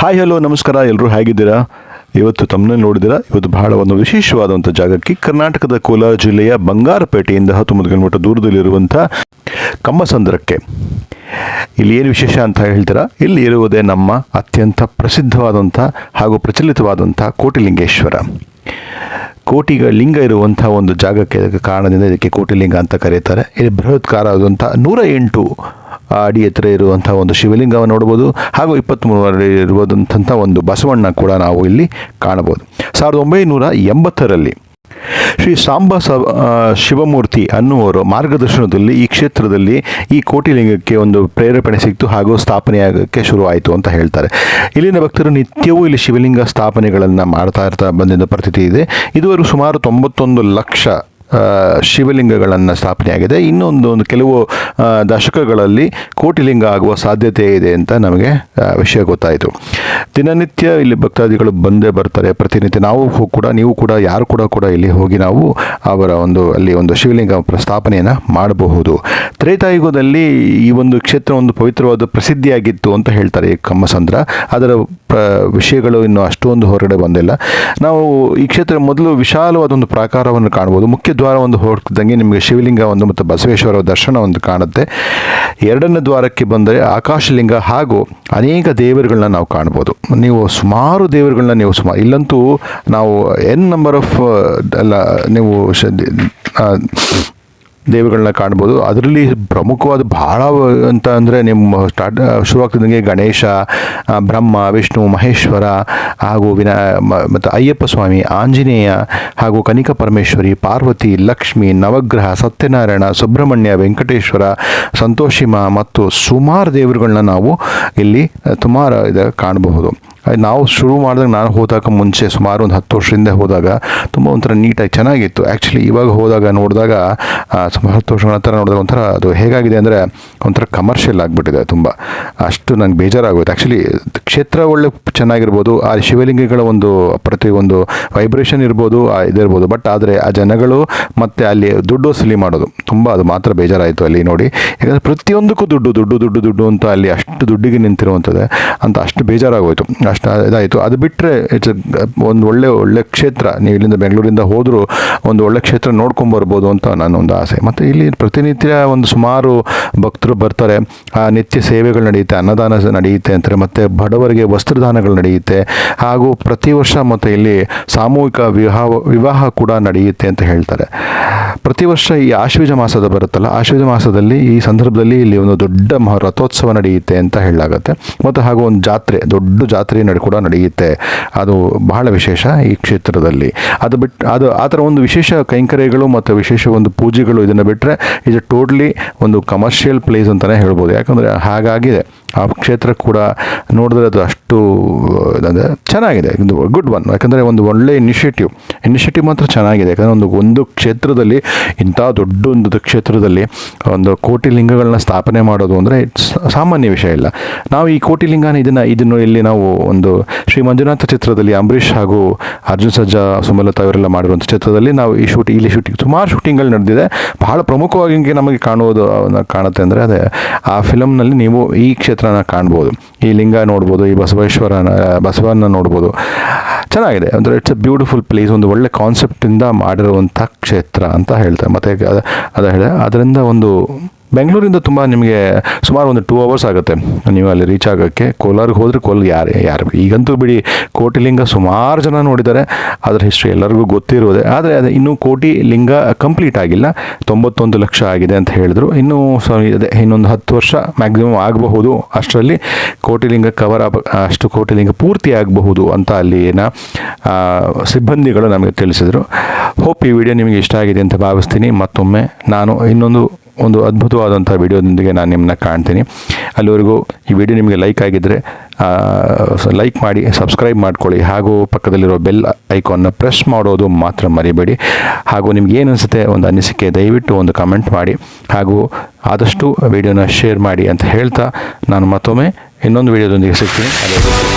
Hi hello ನಮಸ್ಕಾರ ಎಲ್ಲರೂ ಹೇಗಿದ್ದೀರಾ? ಇವತ್ತು ತಮ್ಮನ್ನ ನೋಡಿದಿರಾ ಇವತ್ತು ಬಹಳ ಒಂದು ವಿಶೇಷವಾದಂಥ ಜಾಗಕ್ಕೆ ಕರ್ನಾಟಕದ ಕೋಲಾರ ಜಿಲ್ಲೆಯ ಬಂಗಾರಪೇಟೆಯಿಂದ ಹತ್ತೊಂಬತ್ತು ಕಿಲೋಮೀಟರ್ ದೂರದಲ್ಲಿರುವಂಥ ಕಮ್ಮಸಂದ್ರಕ್ಕೆ. ಇಲ್ಲಿ ಏನು ವಿಶೇಷ ಅಂತ ಹೇಳ್ತೀರಾ? ಇಲ್ಲಿ ಇರುವುದೇ ನಮ್ಮ ಅತ್ಯಂತ ಪ್ರಸಿದ್ಧವಾದಂಥ ಹಾಗೂ ಪ್ರಚಲಿತವಾದಂಥ ಕೋಟಿಲಿಂಗೇಶ್ವರ. ಕೋಟಿಗ ಲಿಂಗ ಇರುವಂಥ ಒಂದು ಜಾಗಕ್ಕೆ ಕಾರಣದಿಂದ ಇದಕ್ಕೆ ಕೋಟಿಲಿಂಗ ಅಂತ ಕರೀತಾರೆ ಇಲ್ಲಿ ಬೃಹತ್ಕಾರವಾದಂಥ ನೂರ ಎಂಟು ಅಡಿ ಎತ್ತರ ಇರುವಂಥ ಒಂದು ಶಿವಲಿಂಗವನ್ನು ನೋಡ್ಬೋದು ಹಾಗೂ ಇಪ್ಪತ್ತ್ಮೂರು ಅಡಿ ಇರುವಂಥ ಒಂದು ಬಸವಣ್ಣ ಕೂಡ ನಾವು ಇಲ್ಲಿ ಕಾಣಬಹುದು. ಸಾವಿರದ ಒಂಬೈನೂರ ಎಂಬತ್ತರಲ್ಲಿ ಶ್ರೀ ಸಾಂಬ ಶಿವಮೂರ್ತಿ ಅನ್ನುವರು ಮಾರ್ಗದರ್ಶನದಲ್ಲಿ ಈ ಕ್ಷೇತ್ರದಲ್ಲಿ ಈ ಕೋಟಿಲಿಂಗಕ್ಕೆ ಒಂದು ಪ್ರೇರೇಪಣೆ ಸಿಕ್ತು ಹಾಗೂ ಸ್ಥಾಪನೆಯಾಗಕ್ಕೆ ಶುರುವಾಯಿತು ಅಂತ ಹೇಳ್ತಾರೆ. ಇಲ್ಲಿನ ಭಕ್ತರು ನಿತ್ಯವೂ ಇಲ್ಲಿ ಶಿವಲಿಂಗ ಸ್ಥಾಪನೆಗಳನ್ನು ಮಾಡ್ತಾ ಇರ್ತಾ ಬಂದಿದ್ದ ಪರಿಸ್ಥಿತಿ ಇದೆ. ಇದುವರೆಗೂ ಸುಮಾರು ತೊಂಬತ್ತೊಂದು ಲಕ್ಷ ಶಿವಲಿಂಗಗಳನ್ನು ಸ್ಥಾಪನೆಯಾಗಿದೆ ಇನ್ನೊಂದು ಒಂದು ಕೆಲವು ದಶಕಗಳಲ್ಲಿ ಕೋಟಿಲಿಂಗ ಆಗುವ ಸಾಧ್ಯತೆ ಇದೆ ಅಂತ ನಮಗೆ ವಿಷಯ ಗೊತ್ತಾಯಿತು. ದಿನನಿತ್ಯ ಇಲ್ಲಿ ಭಕ್ತಾದಿಗಳು ಬಂದೇ ಬರ್ತಾರೆ. ಪ್ರತಿನಿತ್ಯ ನಾವು ಕೂಡ, ನೀವು ಕೂಡ, ಯಾರು ಕೂಡ ಕೂಡ ಇಲ್ಲಿ ಹೋಗಿ ನಾವು ಅವರ ಒಂದು, ಅಲ್ಲಿ ಒಂದು ಶಿವಲಿಂಗ ಪ್ರಸ್ಥಾಪನೆಯನ್ನು ಮಾಡಬಹುದು. ತ್ರೇತಾಯುಗದಲ್ಲಿ ಈ ಒಂದು ಕ್ಷೇತ್ರ ಒಂದು ಪವಿತ್ರವಾದ ಪ್ರಸಿದ್ಧಿಯಾಗಿತ್ತು ಅಂತ ಹೇಳ್ತಾರೆ ಈ ಕಮ್ಮಸಂದ್ರ ಅದರ ವಿಷಯಗಳು ಇನ್ನು ಅಷ್ಟೊಂದು ಹೊರಗಡೆ ಬಂದಿಲ್ಲ. ನಾವು ಈ ಕ್ಷೇತ್ರ ಮೊದಲು ವಿಶಾಲವಾದ ಒಂದು ಪ್ರಾಕಾರವನ್ನು ಕಾಣ್ಬೋದು ಮುಖ್ಯ ದ್ವಾರ ಒಂದು ಹೊರಟಿದ್ದಂಗೆ ನಿಮಗೆ ಶಿವಲಿಂಗ ಒಂದು ಮತ್ತು ಬಸವೇಶ್ವರ ದರ್ಶನ ಒಂದು ಕಾಣುತ್ತೆ. ಎರಡನೇ ದ್ವಾರಕ್ಕೆ ಬಂದರೆ ಆಕಾಶಲಿಂಗ ಹಾಗೂ ಅನೇಕ ದೇವರುಗಳನ್ನ ನಾವು ಕಾಣ್ಬೋದು. ನೀವು ಸುಮಾರು ದೇವರುಗಳನ್ನ ನೀವು ಸುಮಾರು ಇಲ್ಲಂತೂ ನಾವು ಎನ್ ನಂಬರ್ ಆಫ್ ಅಲ್ಲ, ನೀವು ದೇವರುಗಳನ್ನ ಕಾಣ್ಬೋದು. ಅದರಲ್ಲಿ ಪ್ರಮುಖವಾದ ಭಾಳ ಅಂತ ಅಂದರೆ ನಿಮ್ಮ ಸ್ಟಾರ್ಟ್ ಶುರುವಾಗ್ತಿದ್ದಂಗೆ ಗಣೇಶ ಬ್ರಹ್ಮ, ವಿಷ್ಣು, ಮಹೇಶ್ವರ ಹಾಗೂ ವಿನಾ ಮತ್ತು ಅಯ್ಯಪ್ಪ ಸ್ವಾಮಿ, ಆಂಜನೇಯ ಹಾಗೂ ಕನಿಕ ಪರಮೇಶ್ವರಿ, ಪಾರ್ವತಿ, ಲಕ್ಷ್ಮಿ, ನವಗ್ರಹ, ಸತ್ಯನಾರಾಯಣ, ಸುಬ್ರಹ್ಮಣ್ಯ, ವೆಂಕಟೇಶ್ವರ, ಸಂತೋಷಿಮ ಮತ್ತು ಸುಮಾರು ದೇವರುಗಳನ್ನ ನಾವು ಇಲ್ಲಿ ಸುಮಾರು ಇದು ಕಾಣಬಹುದು. ನಾವು ಶುರು ಮಾಡಿದಾಗ ನಾನು ಹೋದಾಗ ಮುಂಚೆ ಸುಮಾರು ಒಂದು ಹತ್ತು ವರ್ಷದಿಂದ ಹೋದಾಗ ತುಂಬ ಒಂಥರ ನೀಟಾಗಿ ಚೆನ್ನಾಗಿತ್ತು. ಆ್ಯಕ್ಚುಲಿ ಇವಾಗ ಹೋದಾಗ ನೋಡಿದಾಗ ಸುಮಾರು ಹತ್ತು ವರ್ಷಗಳ ನಂತರ ನೋಡಿದಾಗ ಒಂಥರ ಅದು ಹೇಗಾಗಿದೆ ಅಂದರೆ ಒಂಥರ ಕಮರ್ಷಿಯಲ್ ಆಗಿಬಿಟ್ಟಿದೆ ತುಂಬ. ಅಷ್ಟು ನನಗೆ ಬೇಜಾರಾಗುತ್ತೆ ಆ್ಯಕ್ಚುಲಿ ಕ್ಷೇತ್ರ ಒಳ್ಳೆ ಚೆನ್ನಾಗಿರ್ಬೋದು, ಆ ಶಿವಲಿಂಗಗಳ ಒಂದು ಪ್ರತಿ ಒಂದು ವೈಬ್ರೇಷನ್ ಇರ್ಬೋದು ಇದಿರ್ಬೋದು. ಬಟ್ ಆದರೆ ಆ ಜನಗಳು ಮತ್ತು ಅಲ್ಲಿ ದುಡ್ಡು ವಸೂಲಿ ಮಾಡೋದು ತುಂಬ ಅದು ಮಾತ್ರ ಬೇಜಾರಾಯಿತು ಅಲ್ಲಿ ನೋಡಿ. ಯಾಕಂದರೆ ಪ್ರತಿಯೊಂದಕ್ಕೂ ದುಡ್ಡು ದುಡ್ಡು ದುಡ್ಡು ದುಡ್ಡು ಅಂತ ಅಲ್ಲಿ ಅಷ್ಟು ದುಡ್ಡಿಗೆ ನಿಂತಿರುವಂಥದ್ದು ಅಂತ ಅಷ್ಟು ಬೇಜಾರಾಗೋಯ್ತು. ಅಷ್ಟು ಇದಾಯಿತು. ಅದು ಬಿಟ್ಟರೆ ಇಟ್ಸ್ ಒಂದು ಒಳ್ಳೆ ಒಳ್ಳೆ ಕ್ಷೇತ್ರ. ನೀವು ಇಲ್ಲಿಂದ ಬೆಂಗಳೂರಿಂದ ಹೋದರೂ ಒಂದು ಒಳ್ಳೆ ಕ್ಷೇತ್ರ ನೋಡ್ಕೊಂಬರ್ಬೋದು ಅಂತ ನನ್ನೊಂದು ಆಸೆ. ಮತ್ತು ಇಲ್ಲಿ ಪ್ರತಿನಿತ್ಯ ಒಂದು ಸುಮಾರು ಭಕ್ತರು ಬರ್ತಾರೆ. ಆ ನಿತ್ಯ ಸೇವೆಗಳು ನಡೆಯುತ್ತೆ, ಅನ್ನದಾನ ನಡೆಯುತ್ತೆ ಅಂತಾರೆ, ಮತ್ತು ಬಡವರಿಗೆ ವಸ್ತ್ರದಾನಗಳು ನಡೆಯುತ್ತೆ. ಹಾಗೂ ಪ್ರತಿ ವರ್ಷ ಮತ್ತು ಇಲ್ಲಿ ಸಾಮೂಹಿಕ ವಿವಾಹ ವಿವಾಹ ಕೂಡ ನಡೆಯುತ್ತೆ ಅಂತ ಹೇಳ್ತಾರೆ. ಪ್ರತಿ ವರ್ಷ ಈ ಆಶ್ವೀಜ ಮಾಸದ ಬರುತ್ತಲ್ಲ, ಆಶ್ವೀಜ ಮಾಸದಲ್ಲಿ ಈ ಸಂದರ್ಭದಲ್ಲಿ ಇಲ್ಲಿ ಒಂದು ದೊಡ್ಡ ರಥೋತ್ಸವ ನಡೆಯುತ್ತೆ ಅಂತ ಹೇಳಲಾಗುತ್ತೆ. ಮತ್ತು ಹಾಗೂ ಒಂದು ಜಾತ್ರೆ, ದೊಡ್ಡ ಜಾತ್ರೆ ನಡೆ, ಕೂಡ ನಡೆಯುತ್ತೆ. ಅದು ಬಹಳ ವಿಶೇಷ ಈ ಕ್ಷೇತ್ರದಲ್ಲಿ. ಅದು ಬಿಟ್ಟು ಅದು ಆ ಥರ ಒಂದು ವಿಶೇಷ ಕೈಂಕರ್ಯಗಳು ಮತ್ತು ವಿಶೇಷ ಒಂದು ಪೂಜೆಗಳು ಇದನ್ನು ಬಿಟ್ಟರೆ ಇದು ಟೋಟ್ಲಿ ಒಂದು ಕಮರ್ಷಿಯಲ್ ಪ್ಲೇಸ್ ಅಂತಲೇ ಹೇಳ್ಬೋದು. ಯಾಕಂದರೆ ಹಾಗಾಗಿದೆ. ಆ ಕ್ಷೇತ್ರ ಕೂಡ ನೋಡಿದ್ರೆ ಅದು ಅಷ್ಟು ಅಂದರೆ ಚೆನ್ನಾಗಿದೆ. ಇದು ಗುಡ್ ಒನ್ ಯಾಕಂದರೆ ಒಂದು ಒಳ್ಳೆ ಇನಿಷಿಯೇಟಿವ್ ಇನಿಷಿಯೇಟಿವ್ ಮಾತ್ರ ಚೆನ್ನಾಗಿದೆ. ಯಾಕಂದರೆ ಒಂದು ಒಂದು ಕ್ಷೇತ್ರದಲ್ಲಿ, ಇಂಥ ದೊಡ್ಡ ಒಂದು ಕ್ಷೇತ್ರದಲ್ಲಿ ಒಂದು ಕೋಟಿ ಲಿಂಗಗಳನ್ನ ಸ್ಥಾಪನೆ ಮಾಡೋದು ಅಂದರೆ ಸಾಮಾನ್ಯ ವಿಷಯ ಇಲ್ಲ. ನಾವು ಈ ಕೋಟಿ ಲಿಂಗನ ಇದನ್ನು ಇದನ್ನು ಇಲ್ಲಿ ನಾವು ಒಂದು ಶ್ರೀ ಮಂಜುನಾಥ ಚಿತ್ರದಲ್ಲಿ ಅಂಬರೀಷ್ ಹಾಗೂ ಅರ್ಜುನ್ ಸಜ್ಜಾ ಸುಮಲತಾ ಅವರೆಲ್ಲ ಮಾಡಿರುವಂಥ ಚಿತ್ರದಲ್ಲಿ ನಾವು ಈ ಶೂಟ್ ಇಲ್ಲಿ ಶೂಟಿಂಗ್ ಸುಮಾರು ಶೂಟಿಂಗ್ಗಳು ನಡೆದಿದೆ. ಬಹಳ ಪ್ರಮುಖವಾಗಿ ನಮಗೆ ಕಾಣುವುದು, ಕಾಣುತ್ತೆ ಅಂದರೆ ಅದೇ ಆ ಫಿಲಮ್ನಲ್ಲಿ ನೀವು ಈ ಕ್ಷೇತ್ರನ ಕಾಣ್ಬೋದು, ಈ ಲಿಂಗ ನೋಡ್ಬೋದು, ಈ ಬಸವೇಶ್ವರನ ಬಸವನ ನೋಡ್ಬೋದು. ಚೆನ್ನಾಗಿದೆ. ಅಂದರೆ ಇಟ್ಸ್ ಅ ಬ್ಯೂಟಿಫುಲ್ ಪ್ಲೇಸ್ ಒಂದು ಒಳ್ಳೆ ಕಾನ್ಸೆಪ್ಟಿಂದ ಮಾಡಿರುವಂಥ ಕ್ಷೇತ್ರ ಅಂತ ಹೇಳ್ತಾರೆ. ಮತ್ತು ಅದು ಹೇಳಿದೆ, ಅದರಿಂದ ಒಂದು ಬೆಂಗಳೂರಿಂದ ತುಂಬ ನಿಮಗೆ ಸುಮಾರು ಒಂದು ಟೂ ಅವರ್ಸ್ ಆಗುತ್ತೆ. ನೀವು ಅಲ್ಲಿ ರೀಚ್ ಆಗೋಕ್ಕೆ. ಕೋಲಾರಿಗೆ ಹೋದರೆ ಕೋಲ್ ಯಾರು ಯಾರು ಈಗಂತೂ ಬಿಡಿ ಕೋಟಿಲಿಂಗ ಸುಮಾರು ಜನ ನೋಡಿದ್ದಾರೆ. ಅದರ ಹಿಸ್ಟ್ರಿ ಎಲ್ಲರಿಗೂ ಗೊತ್ತಿರುವುದೇ ಆದರೆ ಅದು ಇನ್ನೂ ಕೋಟಿ ಲಿಂಗ ಕಂಪ್ಲೀಟ್ ಆಗಿಲ್ಲ. ತೊಂಬತ್ತೊಂದು ಲಕ್ಷ ಆಗಿದೆ ಅಂತ ಹೇಳಿದ್ರು. ಇನ್ನೂ ಅದೇ ಇನ್ನೊಂದು ಹತ್ತು ವರ್ಷ ಮ್ಯಾಕ್ಸಿಮಮ್ ಆಗಬಹುದು ಅಷ್ಟರಲ್ಲಿ. ಕೋಟಿಲಿಂಗ ಕವರ್ ಆಗ ಅಷ್ಟು ಕೋಟಿಲಿಂಗ ಪೂರ್ತಿ ಆಗಬಹುದು ಅಂತ ಅಲ್ಲಿನ ಸಿಬ್ಬಂದಿಗಳು ನಮಗೆ ತಿಳಿಸಿದರು. ಹೋಪ್ ಈ ವಿಡಿಯೋ ನಿಮಗೆ ಇಷ್ಟ ಆಗಿದೆ ಅಂತ ಭಾವಿಸ್ತೀನಿ. ಮತ್ತೊಮ್ಮೆ ನಾನು ಇನ್ನೊಂದು ಒಂದು ಅದ್ಭುತವಾದಂಥ ವಿಡಿಯೋದೊಂದಿಗೆ ನಾನು ನಿಮ್ಮನ್ನ ಕಾಣ್ತೀನಿ. ಅಲ್ಲಿವರೆಗೂ ಈ ವಿಡಿಯೋ ನಿಮಗೆ ಲೈಕ್ ಆಗಿದ್ದರೆ ಲೈಕ್ ಮಾಡಿ ಸಬ್ಸ್ಕ್ರೈಬ್ ಮಾಡ್ಕೊಳ್ಳಿ. ಹಾಗೂ ಪಕ್ಕದಲ್ಲಿರೋ ಬೆಲ್ ಐಕಾನ್ನ ಪ್ರೆಸ್ ಮಾಡೋದು ಮಾತ್ರ ಮರಿಬೇಡಿ. ಹಾಗೂ ನಿಮ್ಗೆ ಏನು ಅನಿಸುತ್ತೆ ಒಂದು ಅನಿಸಿಕೆ, ದಯವಿಟ್ಟು ಒಂದು ಕಮೆಂಟ್ ಮಾಡಿ. ಹಾಗೂ ಆದಷ್ಟು ವಿಡಿಯೋನ ಶೇರ್ ಮಾಡಿ ಅಂತ ಹೇಳ್ತಾ ನಾನು ಮತ್ತೊಮ್ಮೆ ಇನ್ನೊಂದು ವಿಡಿಯೋದೊಂದಿಗೆ ಸಿಗ್ತೀನಿ. ಅಲ್ಲಿವರೆಗೂ